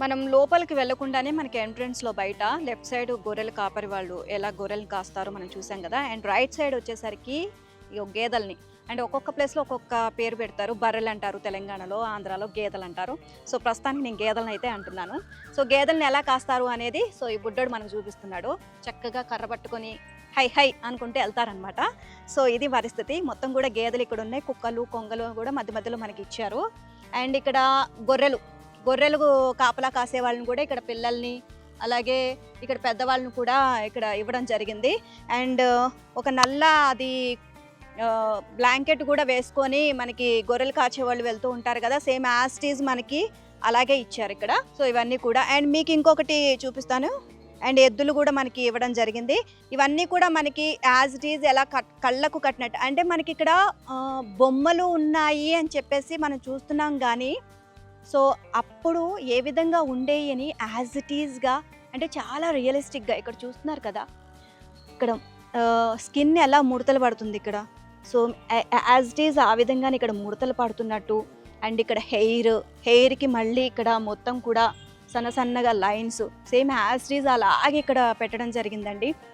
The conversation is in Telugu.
మనం లోపలికి వెళ్ళకుండానే మనకి ఎంట్రన్స్లో బయట లెఫ్ట్ సైడ్ గొర్రెలు కాపరి వాళ్ళు ఎలా గొర్రెలు కాస్తారో మనం చూసాం కదా. అండ్ రైట్ సైడ్ వచ్చేసరికి గేదెల్ని. అండ్ ఒక్కొక్క ప్లేస్లో ఒక్కొక్క పేరు పెడతారు. బర్రెలు అంటారు తెలంగాణలో ఆంధ్రాలో గేదెలు అంటారు. సో ప్రస్తుతానికి నేను గేదెలను అయితే అంటున్నాను. సో గేదెలను ఎలా కాస్తారు అనేది సో ఈ బుడ్డోడు మనకు చూపిస్తున్నాడు. చక్కగా కర్ర పట్టుకొని హై హై అనుకుంటే వెళ్తారనమాట సో ఇది పరిస్థితి. మొత్తం కూడా గేదెలు ఇక్కడ ఉన్నాయి. కుక్కలు కొంగలు కూడా మధ్య మధ్యలో మనకి ఇచ్చారు. అండ్ ఇక్కడ గొర్రెలు. గొర్రెలు కాపలా కాసే వాళ్ళని కూడా ఇక్కడ పిల్లల్ని అలాగే ఇక్కడ పెద్దవాళ్ళని కూడా ఇక్కడ ఇవ్వడం జరిగింది. అండ్ ఒక నల్ల అది బ్లాంకెట్ కూడా వేసుకొని మనకి గొర్రెలు కాచే వాళ్ళు వెళ్తూ ఉంటారు కదా సేమ్ యాస్టీజ్ మనకి అలాగే ఇచ్చారు ఇక్కడ. సో ఇవన్నీ కూడా. అండ్ మీకు ఇంకొకటి చూపిస్తాను. అండ్ ఎద్దులు కూడా మనకి ఇవ్వడం జరిగింది. ఇవన్నీ కూడా మనకి యాజ్ ఇట్ ఈజ్ ఎలా కట్ కళ్ళకు కట్టినట్టు. అంటే మనకి ఇక్కడ బొమ్మలు ఉన్నాయి అని చెప్పేసి మనం చూస్తున్నాం కానీ సో అప్పుడు ఏ విధంగా ఉండేయని యాజ్ ఇట్ ఈజ్గా అంటే చాలా రియలిస్టిక్గా ఇక్కడ చూస్తున్నారు కదా. ఇక్కడ స్కిన్ ఎలా ముడతలు పడుతుంది ఇక్కడ? సో యాజ్ ఇట్ ఈజ్ ఆ విధంగానే ఇక్కడ ముడతలు పడుతున్నట్టు అండ్ ఇక్కడ హెయిర్ హెయిర్కి మళ్ళీ ఇక్కడ మొత్తం కూడా సన్న సన్నగా lines same as it is అలాగే ఇక్కడ పెట్టడం జరిగిందండి.